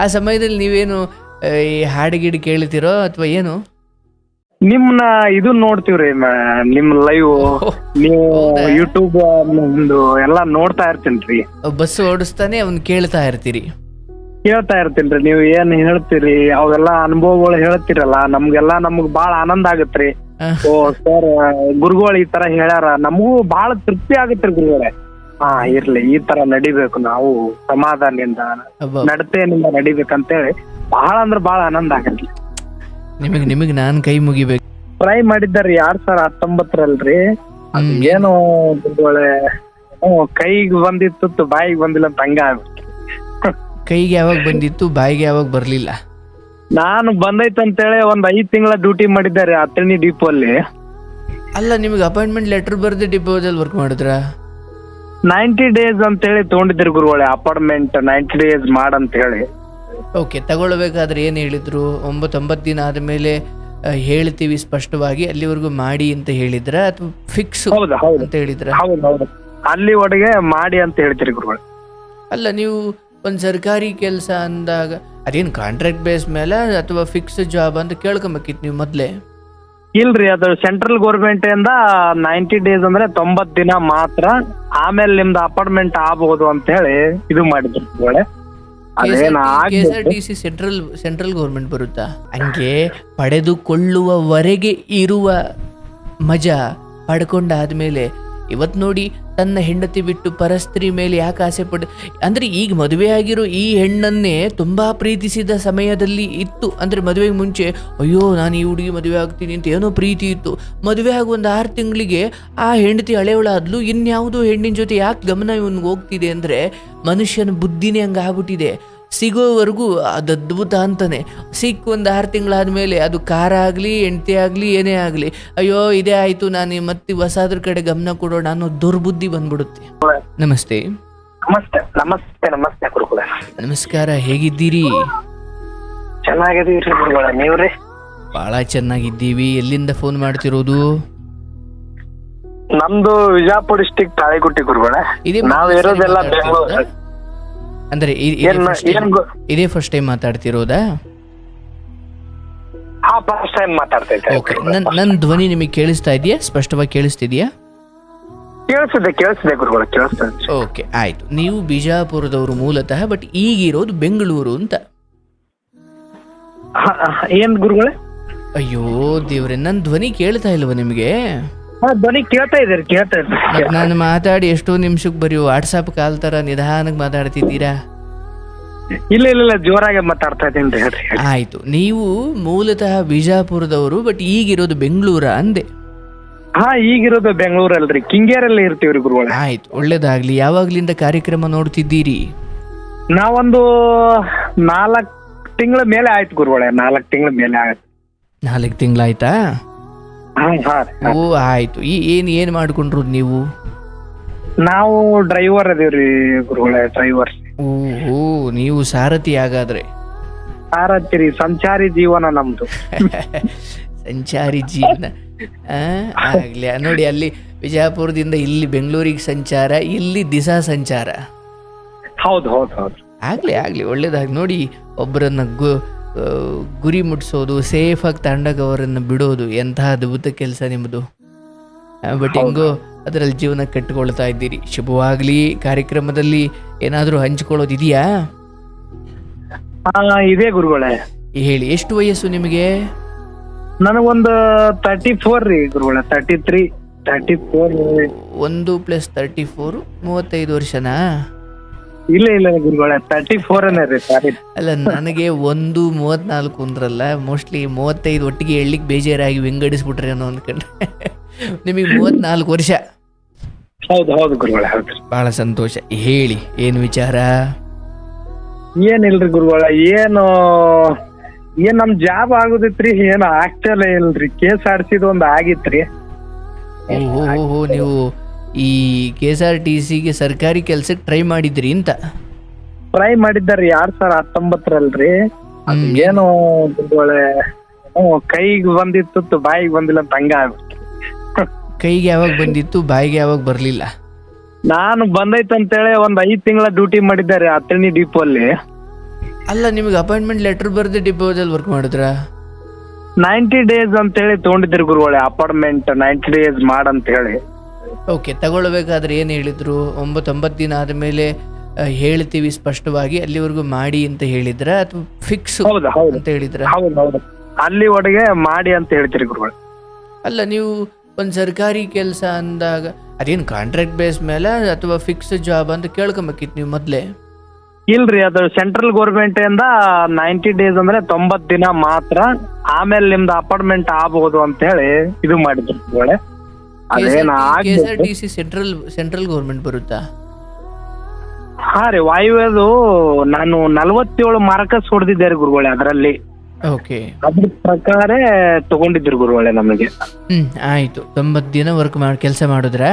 ಆ ಸಮಯದಲ್ಲಿ ನೀವೇನು ಈ ಹಾಡುಗೀಡು ಕೇಳ್ತಿರೋ ಅಥವಾ ಏನು? ನಿಮ್ನ ಇದು ನೋಡ್ತೀವ್ರಿ ಮ- ನಿಮ್ ಲೈವ್ ನೀವು ಯೂಟ್ಯೂಬ್ ಒಂದು ಎಲ್ಲಾ ನೋಡ್ತಾ ಇರ್ತೀನ್ರಿ. ಬಸ್ ಓಡಿಸ್ತಾನೆ ಅವ್ನು ಕೇಳ್ತಾ ಇರ್ತೀರಿ. ಕೇಳ್ತಾ ಇರ್ತೀನ್ರಿ ನೀವು ಏನ್ ಹೇಳ್ತೀರಿ ಅವೆಲ್ಲ ಅನುಭವಗಳು ಹೇಳ್ತಿರಲ್ಲ ನಮ್ಗೆಲ್ಲಾ ನಮ್ಗ್ ಬಾಳ ಆನಂದ ಆಗತ್ರಿ. ಆ, ಓ ಸರ್ ಗುರುಗಳು ಈ ತರ ಹೇಳ್ಯಾರ ನಮಗೂ ಬಹಳ ತೃಪ್ತಿ ಆಗತ್ರಿ ಗುರುಗಳೇ. ಹಾ ಇರ್ಲಿ. ಈ ತರ ನಡಿಬೇಕು. ನಾವು ಸಮಾಧಾನದಿಂದ. ನಡತೆಯಿಂದ ನಡಿಬೇಕಂತೇಳಿ ಬಹಳ ಅಂದ್ರ ಬಹಳ ಆನಂದ ಆಗತ್ತೆ. ನಿಮಗೆ ನಿಮಗೆ ನಾನ್ ಕೈ ಮುಗಿಬೇಕು. ಟ್ರೈ ಮಾಡಿದ್ದಾರಿ ಎರಡ್ ಸಾವಿರ ಹತ್ತೊಂಬತ್ತರಲ್ರಿ. ಏನು ಒಳ್ಳೆ ಕೈಗೆ ಬಂದಿತ್ತು ಬಾಯಿಗೆ ಬಂದಿಲ್ಲ ಅಂತ ಹಂಗ ಕೈಗೆ ಯಾವಾಗ ಬಂದಿತ್ತು ಬಾಯಿಗೆ ಯಾವಾಗ ಬರ್ಲಿಲ್ಲ? ನಾನು ಬಂದೈತೆ ಅಂತೇಳಿ ಒಂದ್ ಐದ್ ತಿಂಗಳ ಡ್ಯೂಟಿ ಮಾಡಿದ್ದಾರೆ ಅತ್ರಣಿ ಡಿಪೋ ಅಲ್ಲಿ. ಅಲ್ಲ ನಿಮ್ಗೆ ಅಪಾಯಿಂಟ್ಮೆಂಟ್ ಲೆಟರ್ ಬರ್ದು ಡಿಪೋದಲ್ಲಿ ವರ್ಕ್ ಮಾಡಿದ್ರಾ? ನೈಂಟಿ ಡೇಸ್ ಅಂತ ಹೇಳಿ ತಗೊಂಡಿದ್ರು ಗುರುಗಳೇ ಅಪಾರ್ಟ್ಮೆಂಟ್ ನೈಂಟಿ ಡೇಸ್ ಮಾಡಂತ ಹೇಳಿ ಓಕೆ ತಗೊಳ್ಬೇಕಾದ್ರೆ ಏನು ಹೇಳಿದ್ರು? ಒಂಬತ್ತು ಒಂಬತ್ತು ದಿನ ಆದಮೇಲೆ ಹೇಳ್ತೀವಿ ಸ್ಪಷ್ಟವಾಗಿ ಅಲ್ಲಿವರೆಗೂ ಮಾಡಿ ಅಂತ ಹೇಳಿದ್ರ? ಅಥವಾ ಫಿಕ್ಸ್ ಹೌದು ಹೌದು. ಅಂತ ಹೇಳಿದ್ರ? ಹೌದು ಹೌದು. ಅಲ್ಲಿ ಒಳಗೆ ಮಾಡಿ ಅಂತ ಹೇಳ್ತೀರಿ ಗುರುಗಳು. ಅಲ್ಲ ನೀವು ಒಂದು ಸರ್ಕಾರಿ ಕೆಲಸ ಅಂದಾಗ ಅದೇನು ಕಾಂಟ್ರಾಕ್ಟ್ ಬೇಸ್ ಮೇಲೆ ಅಥವಾ ಫಿಕ್ಸ್ ಜಾಬ್ ಅಂತ ಕೇಳ್ಕೊಬೇಕಿತ್ತು ನೀವು ಮೊದಲೇ? ಇಲ್ರಿ ಅದು ಸೆಂಟ್ರಲ್ ಗೌರ್ಮೆಂಟ್ ಇಂದ ನೈಂಟಿ ಡೇಸ್ ಅಂದ್ರೆ ತೊಂಬತ್ ದಿನ ಮಾತ್ರ ಆಮೇಲೆ ನಿಮ್ದು ಅಪಾರ್ಟ್ಮೆಂಟ್ ಆಗ್ಬಹುದು ಅಂತ ಹೇಳಿ ಇದು ಮಾಡಿದ್ರು ಗುರುಗಳೇ ಅದೇನ K S R T C central central government ಬರುತ್ತಾ? ಹಂಗೆ ಪಡೆದುಕೊಳ್ಳುವವರೆಗೆ ಇರುವ ಮಜಾ ಪಡ್ಕೊಂಡಾದ್ಮೇಲೆ ಇವತ್ತು ನೋಡಿ ತನ್ನ ಹೆಂಡತಿ ಬಿಟ್ಟು ಪರಸ್ತ್ರೀ ಮೇಲೆ ಯಾಕೆ ಆಸೆ ಪಡ ಅಂದರೆ ಈಗ ಮದುವೆ ಆಗಿರೋ ಈ ಹೆಣ್ಣನ್ನೇ ತುಂಬ ಪ್ರೀತಿಸಿದ ಸಮಯದಲ್ಲಿ ಇತ್ತು. ಅಂದರೆ ಮದುವೆಗೆ ಮುಂಚೆ, ಅಯ್ಯೋ, ನಾನು ಈ ಹುಡುಗಿ ಮದುವೆ ಆಗ್ತೀನಿ ಅಂತ ಏನೋ ಪ್ರೀತಿ ಇತ್ತು. ಮದುವೆ ಆಗಿ ಒಂದು ಆರು ತಿಂಗಳಿಗೆ ಆ ಹೆಂಡತಿ ಹಳೆಯವಳಾದ್ಲು ಇನ್ಯಾವುದೋ ಹೆಣ್ಣಿನ ಜೊತೆ ಯಾಕೆ ಗಮನ ಇವನ್ಗೆ ಹೋಗ್ತಿದೆ ಅಂದರೆ ಮನುಷ್ಯನ ಬುದ್ಧಿನೇ ಹಂಗೆ ಆಗ್ಬಿಟ್ಟಿದೆ ಸಿಗೋವರೆಗೂ ಅದು ಅದ್ಭುತ ಅಂತಾನೆ. ಸಿಕ್ಕ ಒಂದು ಆರು ತಿಂಗಳಾದ್ಮೇಲೆ ಅದು ಖಾರ ಆಗಲಿ ಹೆಂಡತಿ ಆಗಲಿ ಏನೇ ಆಗಲಿ ಅಯ್ಯೋ ಇದೇ ಆಯಿತು ನಾನು ಮತ್ತೆ ಹೊಸಾದ್ರ ಕಡೆ ಗಮನ ಕೊಡೋಣ ಅನ್ನೋ ದುರ್ಬುದ್ಧಿ ಬಂದ್ಬಿಡುತ್ತೆ. ನಮಸ್ತೆ. ನಮಸ್ತೆ ನಮಸ್ತೆ ನಮಸ್ತೆ ಗುರುಗಳೇ ನಮಸ್ಕಾರ ಹೇಗಿದ್ದೀರಿ? ಚೆನ್ನಾಗಿದ್ದೀರಿ ಗುರುಗಳೇ ನೀವ್ರಿ? ಭಾಳ ಚೆನ್ನಾಗಿದ್ದೀವಿ. ಎಲ್ಲಿಂದ ಫೋನ್ ಮಾಡ್ತಿರೋದು? ನಮ್ದು ವಿಜಾಪುರ ಡಿಸ್ಟಿಕ್ ತಾಳಿಗುಟ್ಟಿ ಗುರುಗಳ ನಾವ್ ಇರೋದೆಲ್ಲ ಬೆಂಗಳೂರು. ಅಂದ್ರೆ ಇದೇ ಫಸ್ಟ್ ಟೈಮ್ ಮಾತಾಡ್ತಿರೋದಾ? ಹಾ ಫಸ್ಟ್ ಟೈಮ್ ಓಕೆ ನನ್ನ ಧ್ವನಿ ನಿಮಗೆ ಕೇಳಿಸ್ತಾ ಇದೆಯಾ? ಸ್ಪಷ್ಟವಾಗಿ ಕೇಳಿಸ್ತಿದ್ಯಾ? ಕೇಳಿಸಿದೆ ಕೇಳಿಸಿದೆ ಗುರುಗಳು ಕೇಳಿಸ್ತದೆ. ಓಕೆ ಆಯ್ತು. ನೀವು ಬಿಜಾಪುರದವರು ಮೂಲತಃ ಬಟ್ ಈಗಿರೋದು ಬೆಂಗಳೂರು ಅಂತ. ಏನ್ ಗುರುಗಳೇ? ಅಯ್ಯೋ ದೇವ್ರೆ ನನ್ನ ಧ್ವನಿ ಕೇಳ್ತಾ ಇಲ್ವಾ ನಿಮಗೆ? ಹಾ ಧ್ವನಿ ಕೇಳ್ತಾ ಇದ್ದಾರೆ ಕೇಳ್ತಾ ಇದ್ದಾರೆ. ನಾನು ಮಾತಾಡಿ ಎಷ್ಟೋ ನಿಮಿಷಕ್ಕೆ ಬರೀ ವಾಟ್ಸಪ್ ಕಾಲ್ ತರ ನಿಧಾನಕ್ಕೆ ಮಾತಾಡ್ತಿದ್ದೀರಾ? ಇಲ್ಲ ಇಲ್ಲ ಇಲ್ಲ ಜೋರಾಗಿ ಮಾತಾಡ್ತಾ ಇದ್ದೀನಿ ಹೇಳ್ರಿ. ಆಯ್ತು. ನೀವು ಮೂಲತಃ ಬಿಜಾಪುರದವರು ಬಟ್ ಈಗಿರೋದು ಬೆಂಗಳೂರ ಅಂದೆ. ಹಾ ಈಗಿರೋದು ಬೆಂಗಳೂರಲ್ರಿ. ಕಿಂಗೇರಲ್ಲಿ ಇರ್ತೀವ್ರಿ ಗುರುಗಳೇ. ಆಯ್ತು ಒಳ್ಳೇದಾಗ್ಲಿ. ಯಾವಾಗ್ಲಿಂದ ಕಾರ್ಯಕ್ರಮ ನೋಡ್ತಿದ್ದೀರಿ? ನಾವೊಂದು ನಾಲ್ಕ್ ತಿಂಗಳ ಮೇಲೆ ಆಯ್ತು ಗುರುಗಳೇ ನಾಲ್ಕ್ ತಿಂಗಳ ಮೇಲೆ ಆಯ್ತು. ನಾಲ್ಕು ತಿಂಗಳಾಯ್ತಾ. ಓ ಆಯ್ತು. ಈ ಏನ್ ಏನ್ ಮಾಡ್ಕೊಂಡ್ರು ನೀವು? ನಾವು ಡ್ರೈವರ್ ಅದೇವ್ರಿ ಗುರುಗಳೇ ಡ್ರೈವರ್ ಓಹೋ ನೀವು ಸಾರಥಿ ಹಾಗಾದ್ರೆ. ಸಾರಥಿರಿ ಸಂಚಾರಿ ಜೀವನ ನಮ್ದು. ಸಂಚಾರಿ ಜೀವನ. ಆಗ್ಲಿ ನೋಡಿ ಅಲ್ಲಿ ವಿಜಯಪುರದಿಂದ ಇಲ್ಲಿ ಬೆಂಗಳೂರಿಗೆ ಸಂಚಾರ ಇಲ್ಲಿ ದಿಸಾ ಸಂಚಾರ. ಹೌದು ಹೌದು ಹೌದು. ಆಗ್ಲಿ ಆಗ್ಲಿ ಒಳ್ಳೇದಾಗಿ ನೋಡಿ ಒಬ್ಬರನ್ನ ಗು ಆ, ಗುರಿ ಮುಟ್ಸೋದು ಸೇಫಾಗಿ ತಗೊಂಡಾಗ ಅವರನ್ನು ಬಿಡೋದು ಎಂತಹ ಅದ್ಭುತ ಕೆಲಸ ನಿಮ್ಮದು? ಬಟ್ ಹೆಂಗೋ ಅದರಲ್ಲಿ ಜೀವನ ಕಟ್ಟಿಕೊಳ್ತಾ ಇದ್ದೀರಿ. ಶುಭವಾಗ್ಲಿ. ಕಾರ್ಯಕ್ರಮದಲ್ಲಿ ಏನಾದರೂ ಹಂಚಿಕೊಳ್ಳೋದು ಇದೆಯಾ? ಇದೆ ಇದೇ ಗುರುಗಳೇ. ಹೇಳಿ ಎಷ್ಟು ವಯಸ್ಸು ನಿಮಗೆ? ನನಗೊಂದು ತರ್ಟಿ ಫೋರ್ ರೀ ಗುರುಗಳೇ ತರ್ಟಿ ತ್ರೀ ತರ್ಟಿ ಫೋರ್ ಒಂದು ಪ್ಲಸ್ ತರ್ಟಿ ಫೋರ್ ಮೂವತ್ತೈದು ವರ್ಷನಾ? ಇಲ್ಲ ಇಲ್ಲ ಗುರುಗಳ ತರ್ಟಿ ಫೋರ್ ರೀ ಸಾರಿ ಅಲ್ಲ ನನಗೆ ಒಂದು ಮೂವತ್ನಾಲ್ಕು ಅಂದ್ರಲ್ಲ ಮೋಸ್ಟ್ಲಿ ಮೂವತ್ತೈದು ಒಟ್ಟಿಗೆ ಹೇಳಲಿಕ್ಕೆ ಬೇಜಾರಾಗಿ ವಿಂಗಡಿಸ್ಬಿಟ್ರಿ ಅನ್ನೋ ಅಂದ್ಕೊಂಡ್ರೆ ನಿಮಗೆ ಮೂವತ್ನಾಲ್ಕು ವರ್ಷ. ಹೌದು ಹೌದು ಗುರುಗಳ ಹೌದು. ಬಹಳ ಸಂತೋಷ. ಹೇಳಿ ಏನು ವಿಚಾರ? ಏನಿಲ್ರಿ ಗುರುಗಳ ಏನು ಏನ್ ನಮ್ ಜಾಬ್ ಆಗುದಿತ್ರಿ ಏನು ಆಗ್ತಿಲ್ಲ ಇಲ್ರಿ. ಕೇಸ್ ಆಡ್ಸಿದ್ ಒಂದ್ ಆಗಿತ್ರಿ. ಓಹೋ ನೀವು ಈ ಕೆ ಎಸ್ ಆರ್ ಟಿ ಸಿಗೆ ಸರ್ಕಾರಿ ಕೆಲಸಕ್ಕೆ ಟ್ರೈ ಮಾಡಿದ್ರಿ ಅಂತ? ಟ್ರೈ ಮಾಡಿದ್ದಾರೆ ಎರಡ್ ಸಾವಿರ ಹತ್ತೊಂಬತ್ತರಲ್ರಿ. ಅದು ಹ್ಮ್. ಏನು ಗುರುಗಳೇ ಕೈಗೆ ಬಂದಿತ್ತು ಬಾಯಿಗೆ ಬಂದಿಲ್ಲ ಅಂತ ಹಂಗ ಆಗ್ಬಿಟ್ರಿ. ಕೈಗೆ ಯಾವಾಗ ಬಂದಿತ್ತು ಬಾಯಿಗೆ ಯಾವಾಗ ಬರಲಿಲ್ಲ? ನಾನು ಬಂದೈತೆ ಅಂತೇಳಿ ಒಂದ್ ಐದ್ ತಿಂಗಳ ಡ್ಯೂಟಿ ಮಾಡಿದ್ದಾರೆ ಅತ್ತಣಿ ಡಿಪೋ ಅಲ್ಲಿ ಅಲ್ಲ ನಿಮಗೆ ಅಪಾಯಿಂಟ್ಮೆಂಟ್ ಲೆಟರ್ ಬರ್ದು ಡಿಪೋದಲ್ಲಿ ವರ್ಕ್ ಮಾಡಿದ್ರ? ನೈಂಟಿ ಡೇಸ್ ಅಂತ ಹೇಳಿ ತಗೊಂಡಿದ್ರಿ ಗುರುಗಳೇ ಅಪಾರ್ಟ್ಮೆಂಟ್ ನೈಂಟಿ ಡೇಸ್ ಮಾಡಂತ ಹೇಳಿ ಓಕೆ ತಗೊಳ್ಬೇಕಾದ್ರೆ ಏನು ಹೇಳಿದ್ರು? ಒಂಬತ್ತೊಂಬತ್ತು ಒಂಬತ್ತು ದಿನ ಆದಮೇಲೆ ಹೇಳ್ತೀವಿ ಸ್ಪಷ್ಟವಾಗಿ ಅಲ್ಲಿವರೆಗೂ ಮಾಡಿ ಅಂತ ಹೇಳಿದ್ರ ಅಥವಾ ಫಿಕ್ಸ್ ಹೌದು ಹೌದು. ಅಂತ ಹೇಳಿದ್ರ? ಅಲ್ಲಿ ಹೌದು. ಅಲ್ಲಿವರೆಗೆ ಮಾಡಿ ಅಂತ ಹೇಳ್ತೀರಿ ಗುರುಗಳು. ಅಲ್ಲ ನೀವು ಒಂದು ಸರ್ಕಾರಿ ಕೆಲಸ ಅಂದಾಗ ಅದೇನು ಕಾಂಟ್ರಾಕ್ಟ್ ಬೇಸ್ ಮೇಲೆ ಅಥವಾ ಫಿಕ್ಸ್ ಜಾಬ್ ಅಂತ ಕೇಳ್ಕೊಬೇಕಿತ್ತು ನೀವು ಮೊದಲೇ? ಇಲ್ರಿ ಅದು ಸೆಂಟ್ರಲ್ ಗೌರ್ಮೆಂಟ್ ಇಂದ ನೈಂಟಿ ಡೇಸ್ ಅಂದ್ರೆ ತೊಂಬತ್ ದಿನ ಮಾತ್ರ ಆಮೇಲೆ ನಿಮ್ದು ಅಪಾರ್ಟ್ಮೆಂಟ್ ಆಗಬಹುದು ಅಂತ ಹೇಳಿ ಇದು ಮಾಡಿದ್ರು ಗುರುಗಳೇ. ಅದೇನ K S R T C central central government ಬರುತ್ತಾ? ಹಾ ರೀ ವಾಯುವ್ಯದು ನಾನು ನಲವತ್ತೇಳು ಮಾರ್ಕಸ್ ಹೊಡೆದಿದ್ದೆ ರೀ ಗುರುಗಳೇ ಅದರಲ್ಲಿ. ಓಕೆ. ಅದ್ರ ಪ್ರಕಾರ ತಗೊಂಡಿದ್ರು ಗುರುಗಳೇ ನಮಗೆ. ಹ್ಮ್ ಆಯ್ತು. ತೊಂಬತ್ತು ದಿನ ವರ್ಕ್ ಮಾಡಿ ಕೆಲಸ ಮಾಡಿದ್ರಾ?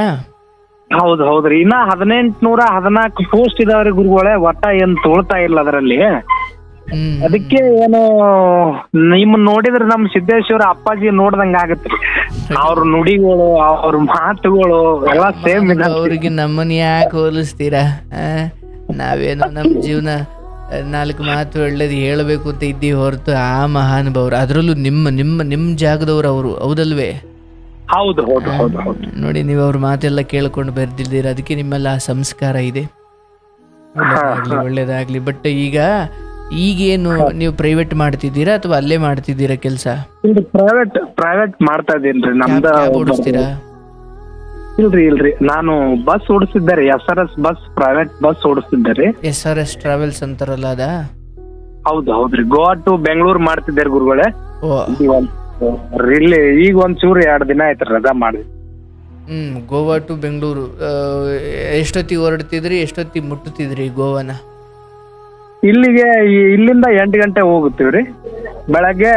ಹೌದು ಹೌದ್ರಿ ಇನ್ನ ಹದಿನೆಂಟ್ನೂರ ಹದಿನಾಲ್ಕು ಪೋಸ್ಟ್ ಇದಾವ್ರಿ ಗುರುಗಳೇ ಒಟ್ಟ ಏನ್ ತೊಳ್ತಾ ಇಲ್ಲ ಅದರಲ್ಲಿ. ಅದಕ್ಕೆ ಏನು ನಿಮ್ ನೋಡಿದ್ರೆ ನಮ್ ಸಿದ್ದೇಶ್ವರ ಅಪ್ಪಾಜಿ ನೋಡ್ದಂಗ ಆಗತ್ರಿ ಅವ್ರ ನುಡಿಗಳು ಅವ್ರ ಮಾತುಗಳು ಎಲ್ಲ ಸೇಮ್ ಇದೆ. ಅವ್ರಿಗೆ ನಮ್ಮನ್ನ ಯಾಕೆ ಹೋಲಿಸ್ತೀರಾ? ಆ? ನಾವೇನೋ ನಮ್ಮ ಜೀವನ ನಾಲ್ಕು ಮಾತು ಒಳ್ಳೇದು ಹೇಳಬೇಕು ಅಂತ ಇದ್ದೀವಿ ಹೊರತು ಆ ಮಹಾನುಭಾವರು. ಅದರಲ್ಲೂ ನಿಮ್ಮ ನಿಮ್ಮ ನಿಮ್ಮ ಜಾಗದವ್ರು ಅವರು ಹೌದಲ್ವೇ? ಹೌದು ಹೌದು ಹೌದು ಹೌದು. ನೋಡಿ ನೀವು ಅವ್ರ ಮಾತೆಲ್ಲ ಕೇಳ್ಕೊಂಡು ಬರ್ದಿದ್ದೀರ. ಅದಕ್ಕೆ ನಿಮ್ಮೆಲ್ಲ ಆ ಸಂಸ್ಕಾರ ಇದೆ. ಒಳ್ಳೇದಾಗ್ಲಿ. ಬಟ್ ಈಗ ಈಗೇನು ನೀವು ಪ್ರೈವೇಟ್ ಮಾಡ್ತಿದ್ದೀರಾ ಅಥವಾ ಅಲ್ಲೇ ಮಾಡ್ತಿದ್ದೀರಾ ಕೆಲಸ? ಪ್ರೈವೇಟ್ ಪ್ರೈವೇಟ್ ಮಾಡ್ತಾ ಇದೀನ್ರಿ ನಮ್ದು ಓಡಿಸ್ತೀರಾ? ಇಲ್ರಿ ಇಲ್ರಿ. ನಾನು ಬಸ್ ಓಡಿಸಿದ್ದೆ ರೀ. S R S bus private bus ಓಡಿಸ್ತಿದ್ದೆ ರೀ. ಎಸ್ ಆರ್ ಎಸ್ ಟ್ರಾವೆಲ್ಸ್ ಅಂತಾರಲ್ಲ ಅದ? ಹೌದು ಹೌದ್ರಿ ಗೋವಾ ಟು ಬೆಂಗಳೂರು ಮಾಡ್ತಿದ್ದೆ ರೀ ಗುರುಗಳೇ. ಓ. ಈಗ ಒಂದ್- ಇಲ್ಲಿ ಈಗ ಒಂದ್ ಚೂರು ಎರಡ್ ದಿನ ಆಯ್ತು ರಜಾ ಮಾಡಿ. ಹ್ಮ್ ಗೋವಾ ಟು ಬೆಂಗಳೂರು ಎಷ್ಟೊತ್ತಿಗೆ ಹೊರಡ್ತಿದ್ರಿ ಎಷ್ಟೊತ್ತಿಗೆ ಮುಟ್ಟುತ್ತಿದ್ರಿ ಗೋವಾನ ಇಲ್ಲಿಗೆ ಈ- ಇಲ್ಲಿಂದ ಎಂಟು ಗಂಟೆ ಹೋಗುತ್ತೀವ್ರಿ ಬೆಳಗ್ಗೆ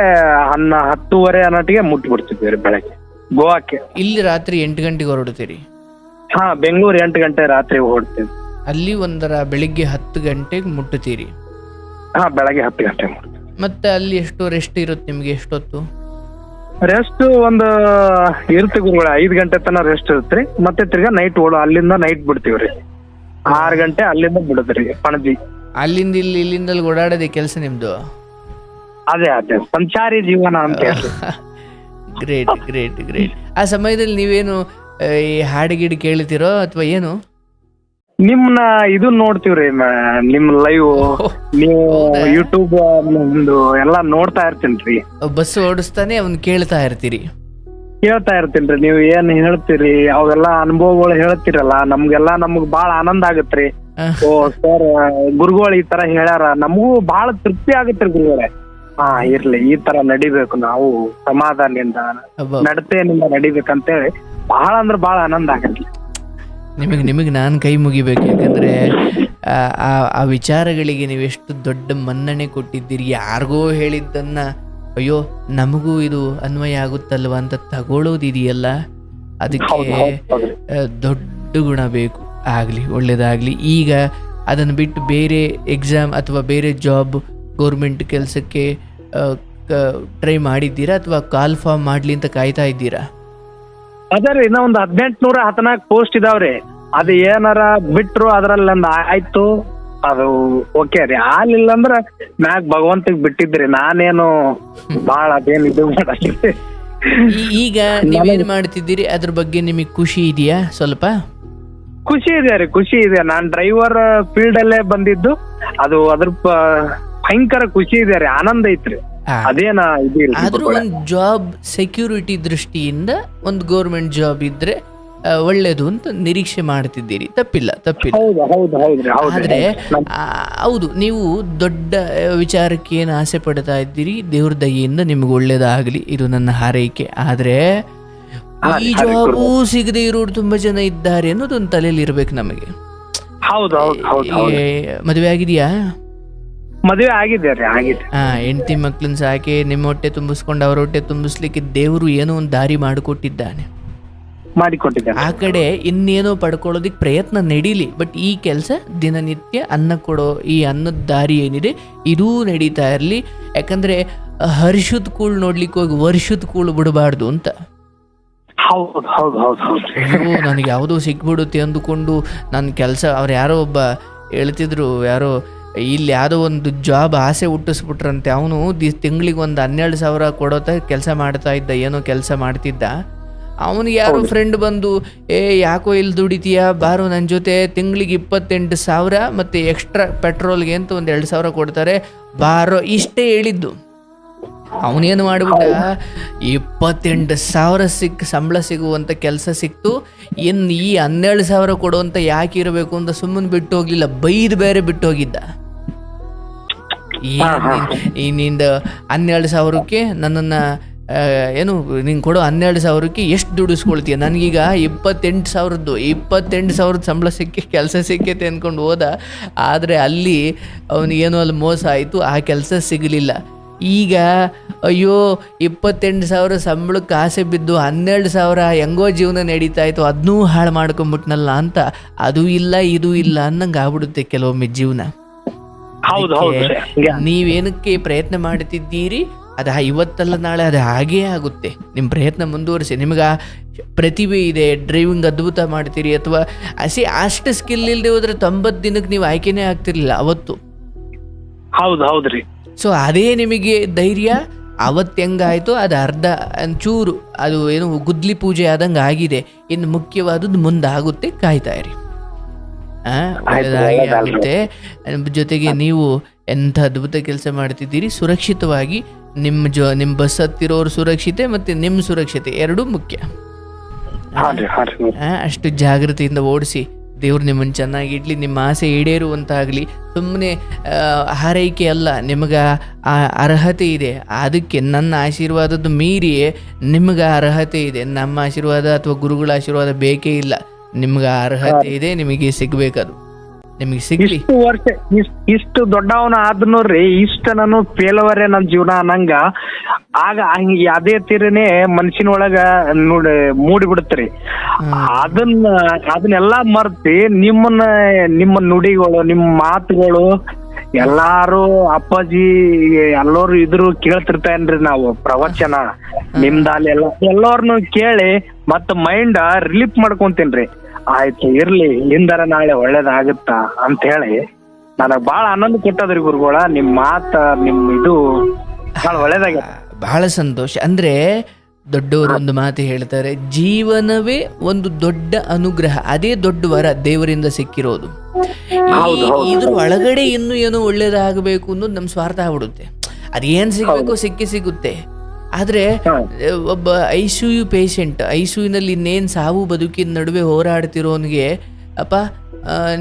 ಹನ್ನ ಹತ್ತುವರೆ ಅನ್ನೋಟಿಗೆ ಮುಟ್ಬಿಡ್ತಿದ್ವಿ ರೀ ಬೆಳಗ್ಗೆ. ಗೋವಾಕ್ಕೆ. ಇಲ್ಲಿ ರಾತ್ರಿ ಎಂಟು ಗಂಟೆಗೆ ಹೊರಡ್ತೀರಿ? ಹಾ ಬೆಂಗಳೂರು ಎಂಟು ಗಂಟೆ ರಾತ್ರಿ ಹೊರಡ್ತೀವಿ. ಅಲ್ಲಿ ಒಂದರ ಬೆಳಿಗ್ಗೆ ಹತ್ತು ಗಂಟೆಗೆ ಮುಟ್ಟುತ್ತೀರಿ ಹಾ ಬೆಳಗ್ಗೆ ಹತ್ತು ಗಂಟೆ ಮತ್ತೆ ಅಲ್ಲಿ ಎಷ್ಟು ರೆಸ್ಟ್ ಇರುತ್ತೆ ನಿಮ್ಗೆ ಎಷ್ಟೊತ್ತು? ರೆಸ್ಟ್ ಒಂದು ಇರುತ್ತೆ ಗುರುಗಳ ಐದು ಗಂಟೆ ತನಕ ರೆಸ್ಟ್ ಇರುತ್ತೆ ಮತ್ತೆ ತಿರ್ಗಾ ನೈಟ್ ಓಡ ಅಲ್ಲಿಂದ ನೈಟ್ ಬಿಡ್ತೀವ್ರಿ ಆರು ಗಂಟೆ ಅಲ್ಲಿಂದ ಬಿಡುದ್ರಿ ಪಣಜಿ. ಅಲ್ಲಿಂದ ಇಲ್ಲಿ ಇಲ್ಲಿಂದ ಓಡಾಡೋದೇ ಕೆಲಸ ನಿಮ್ದು? ಅದೇ ಅದೇ. ಸಂಚಾರಿ ಜೀವನ ಅಂತ ಗ್ರೇಟ್ ಗ್ರೇಟ್ ಗ್ರೇಟ್ ಆ ಸಮಯದಲ್ಲಿ ನೀವೇನು ಈ ಹಾಡು ಗೀಡು ಕೇಳ್ತಿರೋ ಅಥವಾ ಏನು? ನಿಮ್ನ ಇದು ನೋಡ್ತೀವ್ರಿ ನಿಮ್ ಲೈವ್ ನೀವು ಯೂಟ್ಯೂಬ್ ಒಂದು ಎಲ್ಲಾ ನೋಡ್ತಾ ಇರ್ತೀನಿ ಬಸ್ ಓಡಿಸ್ತಾನೆ ಅವ್ನು ಕೇಳ್ತಾ ಇರ್ತೀರಿ. ಕೇಳ್ತಾ ಇರ್ತೀನಿ ನೀವು ಏನ್ ಹೇಳ್ತೀರಿ ಅವೆಲ್ಲಾ ಅನುಭವಗಳು ಹೇಳ್ತಿರಲ್ಲ ನಮ್ಗೆಲ್ಲಾ ನಮ್ಗ್ ಬಾಳ ಆನಂದ ಆಗತ್ರಿ. ಓ ಸರ್ ಗುರುಗಳು ಈ ತರ ಹೇಳ್ಯಾರ. ನಮಗೂ ಬಹಳ ತೃಪ್ತಿ ಆಗುತ್ತೆ ಗುರುಗಳೇ. ಹಾ ಇರ್ಲಿ ಈ ತರ ನಡಿಬೇಕು. ನಾವು ಸಮಾಧಾನದಿಂದ ನಡತೆಯಿಂದ ನಡಿಬೇಕಂತೇಳಿ ಬಹಳ ಅಂದ್ರೆ ಬಹಳ ಆನಂದ ಆಗತ್ತೆ. ನಿಮಗೆ ನಿಮಗೆ ನಾನು ಕೈ ಮುಗಿಬೇಕು. ಯಾಕಂದ್ರೆ ಆ, ಆ ವಿಚಾರಗಳಿಗೆ ನೀವು ಎಷ್ಟು ದೊಡ್ಡ ಮನ್ನಣೆ ಕೊಟ್ಟಿದ್ದೀರಿ ಯಾರಿಗೋ ಹೇಳಿದ್ದನ್ನ ಅಯ್ಯೋ ನಮಗೂ ಇದು ಅನ್ವಯ ಆಗುತ್ತಲ್ವ ಅಂತ ತಗೊಳ್ಳೋದಿದೆಯಲ್ಲ ಅದಕ್ಕೆ ದೊಡ್ಡ ಗುಣ ಬೇಕು. ಆಗಲಿ ಒಳ್ಳೆಯದಾಗಲಿ ಈಗ ಅದನ್ನು ಬಿಟ್ಟು ಬೇರೆ ಎಕ್ಸಾಮ್ ಅಥವಾ ಬೇರೆ ಜಾಬ್ ಗೌರ್ಮೆಂಟ್ ಕೆಲಸಕ್ಕೆ ಟ್ರೈ ಮಾಡಿದ್ದೀರಾ ಅಥವಾ ಕಾಲ್ ಫಾರ್ಮ್ ಮಾಡಲಿ ಅಂತ ಕಾಯ್ತಾ ಇದ್ದೀರಾ? ಅದೇ ರೀ ಇನ್ನ ಒಂದ್ ಹತ್ತನಾಲ್ಕು ಹದಿನಾಲ್ಕು ಪೋಸ್ಟ್ ಇದಾವ್ರಿ. ಅದು ಏನಾರ ಬಿಟ್ರು ಅದ್ರಲ್ಲಿ ನಂದು ಆಯ್ತು ಅದು ಓಕೆ ರೀ. ಆಗ್ಲಿಲ್ಲ ಅಂದ್ರ ಮ್ಯಾಗ್ ಭಗವಂತ ಬಿಟ್ಟಿದ್ರಿ. ನಾನೇನು ಬಹಳ ಅದೇನು ಇದು ಮಾಡಲ್ಲ ಈ- ಈಗ ನೀವೇನ್ ಮಾಡ್ತಿದ್ದೀರಿ? ಅದ್ರ ಬಗ್ಗೆ ನಿಮಗೆ ಖುಷಿ ಇದೆಯಾ ಸ್ವಲ್ಪ? ಖುಷಿ ಇದೆ ರೀ ಖುಷಿ ಇದೆ. ನಾನ್ ಡ್ರೈವರ್ ಫೀಲ್ಡ್ ಅಲ್ಲೇ ಬಂದಿದ್ದು ಅದು ಅದ್ರ ಪ- ಭಯಂಕರ ಖುಷಿ ಇದೆ ರೀ ಆನಂದ ಐತ್ರಿ. ಅದೇನ ಆದ್ರೂ ಒಂದು ಜಾಬ್ ಸೆಕ್ಯೂರಿಟಿ ದೃಷ್ಟಿಯಿಂದ ಒಂದು ಗೌರ್ಮೆಂಟ್ ಜಾಬ್ ಇದ್ರೆ ಒಳ್ಳೇದು ಅಂತ ನಿರೀಕ್ಷೆ ಮಾಡ್ತಿದ್ದೀರಿ. ತಪ್ಪಿಲ್ಲ ತಪ್ಪಿಲ್ಲ. ಆದ್ರೆ ಹೌದು ನೀವು ದೊಡ್ಡ ವಿಚಾರಕ್ಕೆ ಏನು ಆಸೆ ಪಡ್ತಾ ಇದ್ದೀರಿ ದೇವ್ರ ದಯೆಯಿಂದ ನಿಮ್ಗೆ ಒಳ್ಳೇದಾಗಲಿ ಇದು ನನ್ನ ಹಾರೈಕೆ. ಆದ್ರೆ ಈ ಜಾಬು ಸಿಗದೆ ಇರೋರು ತುಂಬಾ ಜನ ಇದ್ದಾರೆ ಅನ್ನೋದು ಒಂದು ತಲೆಯಲ್ಲಿ ಇರ್ಬೇಕು ನಮಗೆ. ಹೌದು ಹೌದು ಹೌದು ಹೌದು. ಏ, ಮದುವೆ ಆಗಿದೆಯಾ? ಮದುವೆ ಆಗಿದೆ ರೀ ಆಗಿದೆ. ಹಾ ಹೆಂಡತಿ ಮಕ್ಳನ್ನ ಸಾಕಿ ನಿಮ್ಮ ಹೊಟ್ಟೆ ತುಂಬಿಸ್ಕೊಂಡು ಅವ್ರ ಹೊಟ್ಟೆ ತುಂಬಿಸ್ಲಿಕ್ಕೆ ದೇವರು ಏನೋ ಒಂದು ದಾರಿ ಮಾಡಿಕೊಟ್ಟಿದ್ದಾನೆ. ಮಾಡಿಕೊಟ್ಟಿದ್ದಾರೆ ಆ ಕಡೆ ಇನ್ನೇನೋ ಪಡ್ಕೊಳ್ಳೋದಿಕ್ ಪ್ರಯತ್ನ ನಡೀಲಿ ಬಟ್ ಈ ಕೆಲಸ ದಿನನಿತ್ಯ ಅನ್ನ ಕೊಡೋ ಈ ಅನ್ನದ ದಾರಿ ಏನಿದೆ ಇದೂ ನಡೀತಾ ಇರಲಿ. ಯಾಕಂದ್ರೆ ಹರ್ಷದ ಕೂಳು ನೋಡ್ಲಿಕ್ಕೆ ಹೋಗಿ ವರ್ಷದ ಕೂಳು ಬಿಡಬಾರ್ದು ಅಂತ. ಹೌದು ಹೌದು ಹೌದು ಹೌದು. ಅಯ್ಯೋ ನನಗೆ ಯಾವುದೋ ಸಿಕ್ಬಿಡುತ್ತೆ ಅಂದುಕೊಂಡು ನನ್ನ ಕೆಲಸ ಅವ್ರು ಯಾರೋ ಒಬ್ಬ ಹೇಳ್ತಿದ್ರು ಯಾರೋ ಇಲ್ಲಿ ಯಾವುದೋ ಒಂದು ಜಾಬ್ ಆಸೆ ಹುಟ್ಟಿಸ್ಬಿಟ್ರಂತೆ. ಅವನು ದಿ ತಿಂಗಳಿಗೆ ಒಂದು ಹನ್ನೆರಡು ಸಾವಿರ ಕೊಡೋತ ಕೆಲಸ ಮಾಡ್ತಾ ಇದ್ದ ಏನೋ ಕೆಲಸ ಮಾಡ್ತಿದ್ದ. ಅವನಿಗೆ ಯಾರು ಫ್ರೆಂಡ್ ಬಂದು ಏ ಯಾಕೋ ಇಲ್ಲಿ ದುಡಿತೀಯ? ಬಾರು ನನ್ನ ಜೊತೆ ತಿಂಗಳಿಗೆ ಇಪ್ಪತ್ತೆಂಟು ಸಾವಿರ ಮತ್ತು ಎಕ್ಸ್ಟ್ರಾ ಪೆಟ್ರೋಲ್ಗೆ ಅಂತ ಒಂದು ಎರಡು ಸಾವಿರ ಕೊಡ್ತಾರೆ. ಬಾರೋ ಇಷ್ಟೇ ಹೇಳಿದ್ದು. ಅವನೇನು ಮಾಡಿಬಿಟ್ಟ? ಇಪ್ಪತ್ತೆಂಟು ಸಾವಿರ ಸಿಕ್ ಸಂಬಳ ಸಿಗುವಂಥ ಕೆಲಸ ಸಿಕ್ತು. ಇನ್ನು ಈ ಹನ್ನೆರಡು ಸಾವಿರ ಕೊಡುವಂತ ಯಾಕೆ ಇರಬೇಕು ಅಂತ ಸುಮ್ಮನೆ ಬಿಟ್ಟು ಹೋಗ್ಲಿಲ್ಲ ಬೈದು ಬೇರೆ ಬಿಟ್ಟು ಹೋಗಿದ್ದ ಏನ್ ನೀನ್- ಈ ನಿಂದ ಹನ್ನೆರಡು ಸಾವಿರಕ್ಕೆ ನನ್ನನ್ನು ಏನು ನಿಂಗೆ ಕೊಡೋ ಹನ್ನೆರಡು ಸಾವಿರಕ್ಕೆ ಎಷ್ಟು ದುಡಿಸ್ಕೊಳ್ತೀಯ ನನಗೀಗ ಇಪ್ಪತ್ತೆಂಟು ಸಾವಿರದ್ದು ಇಪ್ಪತ್ತೆಂಟು ಸಾವಿರದ ಸಂಬಳ ಸಿಕ್ಕಿ ಕೆಲಸ ಸಿಕ್ಕೈತೆ ಅಂದ್ಕೊಂಡು ಹೋದ. ಆದರೆ ಅಲ್ಲಿ ಅವನಿಗೇನೋ ಅಲ್ಲಿ ಮೋಸ ಆಯಿತು ಆ ಕೆಲಸ ಸಿಗಲಿಲ್ಲ. ಈಗ ಅಯ್ಯೋ ಇಪ್ಪತ್ತೆಂಟು ಸಾವಿರ ಸಂಬಳಕ್ಕೆ ಆಸೆ ಬಿದ್ದು ಹನ್ನೆರಡು ಸಾವಿರ ಹೆಂಗೋ ಜೀವನ ನಡೀತಾ ಇತ್ತು ಅದನ್ನೂ ಹಾಳು ಮಾಡ್ಕೊಂಬಿಟ್ನಲ್ಲ ಅಂತ. ಅದು ಇಲ್ಲ ಇದು ಇಲ್ಲ ಅನ್ನಂಗೆ ಆಗ್ಬಿಡುತ್ತೆ ಕೆಲವೊಮ್ಮೆ ಜೀವನ. ನೀವೇನಕ್ಕೆ ಪ್ರಯತ್ನ ಮಾಡ್ತಿದ್ದೀರಿ? ಅದು ಇವತ್ತಲ್ಲ ನಾಳೆ ಅದು ಹಾಗೇ ಆಗುತ್ತೆ. ನಿಮ್ಮ ಪ್ರಯತ್ನ ಮುಂದುವರಿಸಿ. ನಿಮಗೆ ಆ ಪ್ರತಿಭೆ ಇದೆ ಡ್ರೈವಿಂಗ್ ಅದ್ಭುತ ಮಾಡ್ತೀರಿ ಅಥವಾ ಅಸಿ ಅಷ್ಟು ಸ್ಕಿಲ್ ಇಲ್ಲದೆ ಹೋದ್ರೆ ತೊಂಬತ್ತು ದಿನಕ್ಕೆ ನೀವು ಆಯ್ಕೆನೇ ಆಗ್ತಿರ್ಲಿಲ್ಲ ಅವತ್ತು. ಹೌದು ಹೌದ್ರಿ. ಸೊ ಅದೇ ನಿಮಗೆ ಧೈರ್ಯ ಅವತ್ತು ಹೆಂಗಾಯಿತು ಅದು ಅರ್ಧ ಚೂರು ಅದು ಏನು ಗುದ್ಲಿ ಪೂಜೆ ಆದಂಗೆ ಆಗಿದೆ. ಇನ್ನು ಮುಖ್ಯವಾದದ್ದು ಮುಂದಾಗುತ್ತೆ ಕಾಯ್ತಾ ಇರಿ. ಆ, ಆಗುತ್ತೆ. ಜೊತೆಗೆ ನೀವು ಎಂಥ ಅದ್ಭುತ ಕೆಲಸ ಮಾಡ್ತಿದ್ದೀರಿ ಸುರಕ್ಷಿತವಾಗಿ ನಿಮ್ಮ ಜೊ ನಿಮ್ಮ ಬಸ್ ಹತ್ತಿರೋರು ಸುರಕ್ಷತೆ ಮತ್ತು ನಿಮ್ಮ ಸುರಕ್ಷತೆ ಎರಡೂ ಮುಖ್ಯ. ಅಷ್ಟು ಜಾಗೃತಿಯಿಂದ ಓಡಿಸಿ. ದೇವ್ರು ನಿಮ್ಮನ್ನು ಚೆನ್ನಾಗಿಡ್ಲಿ, ನಿಮ್ಮ ಆಸೆ ಈಡೇರುವಂತಾಗಲಿ. ಸುಮ್ಮನೆ ಹಾರೈಕೆ ಅಲ್ಲ, ನಿಮಗೆ ಆ ಅರ್ಹತೆ ಇದೆ. ಅದಕ್ಕೆ ನನ್ನ ಆಶೀರ್ವಾದದ್ದು ಮೀರಿ ನಿಮಗೆ ಅರ್ಹತೆ ಇದೆ. ನಮ್ಮ ಆಶೀರ್ವಾದ ಅಥವಾ ಗುರುಗಳ ಆಶೀರ್ವಾದ ಬೇಕೇ ಇಲ್ಲ. ನಿಮ್ಗೆ ಅರ್ಹತೆ ಇದೆ, ನಿಮಗೆ ಸಿಗ್ಬೇಕದು. ನಿಮಗೆ ಸಿಗ್ಲಿ. ಇಷ್ಟು ವರ್ಷ ಇಷ್ಟ್- ಇಷ್ಟು ದೊಡ್ಡವನ ಆದ್ ರೀ ಇಷ್ಟ ನಾನು ಫೇಲವರೇ ನನ್ನ ಜೀವನ ಅನ್ನಂಗ. ಆಗ ಹಂಗ ಅದೇ ತೀರನೇ ಮನಸಿನೊಳಗ ನೋಡಿ ಮೂಡಿ ಬಿಡುತ್ತ್ರಿ ಅದನ್ನ ಅದನ್ನೆಲ್ಲಾ ಮರ್ತಿ ನಿಮ್ಮನ್ನ ನಿಮ್ಮ ನುಡಿಗಳು ನಿಮ್ಮ ಮಾತುಗಳು ಎಲ್ಲಾರು ಅಪ್ಪಾಜಿ ಎಲ್ಲರೂ ಇದ್ರು ಕೇಳ್ತಿರ್ತೇನ್ರಿ ನಾವು ಪ್ರವಚನ. ನಿಮ್ದಾಲಿ ಎಲ್ಲ ಎಲ್ಲಾರ್ನು ಕೇಳಿ ಮತ್ತ ಮೈಂಡ್ ರಿಲೀಫ್ ಮಾಡ್ಕೊಂತೀನ್ರಿ. ಆಯ್ತು ಇರ್ಲಿ ಇಂದರ ನಾಳೆ ಒಳ್ಳೇದಾಗುತ್ತ ಅಂತ ಹೇಳಿ ನನಗ್ ಬಾಳ ಆನಂದ ಕೊಟ್ಟದ್ರಿ ಗುರುಗಳ ನಿಮ್ ಮಾತ ನಿಮ್ ಇದು ಬಹಳ ಒಳ್ಳೇದಾಗ ಬಹಳ ಸಂತೋಷ. ಅಂದ್ರೆ ದೊಡ್ಡವರು ಒಂದು ಮಾತು ಹೇಳ್ತಾರೆ ಜೀವನವೇ ಒಂದು ದೊಡ್ಡ ಅನುಗ್ರಹ ಅದೇ ದೊಡ್ಡ ವರ ದೇವರಿಂದ ಸಿಕ್ಕಿರೋದು. ಇದ್ರ ಒಳಗಡೆ ಇನ್ನು ಏನೋ ಒಳ್ಳೇದಾಗಬೇಕು ಅನ್ನೋದು ನಮ್ಮ ಸ್ವಾರ್ಥ ಆಗ್ಬಿಡುತ್ತೆ. ಅದೇನ್ ಸಿಗ್ಬೇಕು ಸಿಕ್ಕಿ ಸಿಗುತ್ತೆ. ಆದ್ರೆ ಒಬ್ಬ I C U patient I C ಯುನಲ್ಲಿ ಇನ್ನೇನು ಸಾವು ಬದುಕಿನ ನಡುವೆ ಹೋರಾಡ್ತಿರೋನ್ಗೆ ಅಪ್ಪ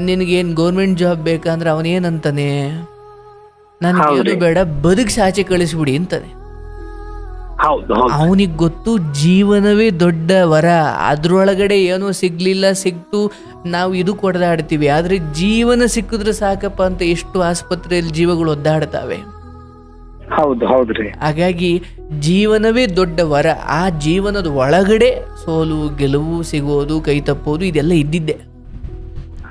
ನಿನಗೇನ್ ಗೌರ್ಮೆಂಟ್ ಜಾಬ್ ಬೇಕಂದ್ರೆ ಅವನೇನಂತಾನೆ? ನನಗೇನು ಬೇಡ ಬದುಕ್ ಸಾಚೆ ಕಳಿಸ್ಬಿಡಿ ಅಂತಾನೆ. ಅವನಿಗೆ ಗೊತ್ತು ಜೀವನವೇ ದೊಡ್ಡ ವರ. ಅದ್ರೊಳಗಡೆ ಏನೋ ಸಿಗ್ಲಿಲ್ಲ ಸಿಕ್ತು ನಾವು ಇದು ಕೊಡದಾಡ್ತೀವಿ. ಆದ್ರೆ ಜೀವನ ಸಿಕ್ಕಿದ್ರೆ ಸಾಕಪ್ಪ ಅಂತ ಎಷ್ಟು ಆಸ್ಪತ್ರೆಯಲ್ಲಿ ಜೀವಗಳು ಒದ್ದಾಡ್ತಾವೆ. ಹೌದು ಹೌದ್ರಿ ಹಾಗಾಗಿ ಜೀವನವೇ ದೊಡ್ಡ ವರ. ಆ ಜೀವನದ ಒಳಗಡೆ ಸೋಲು ಗೆಲುವು ಸಿಗೋದು ಕೈ ತಪ್ಪೋದು ಇದೆಲ್ಲ ಇದ್ದಿದ್ದೆ.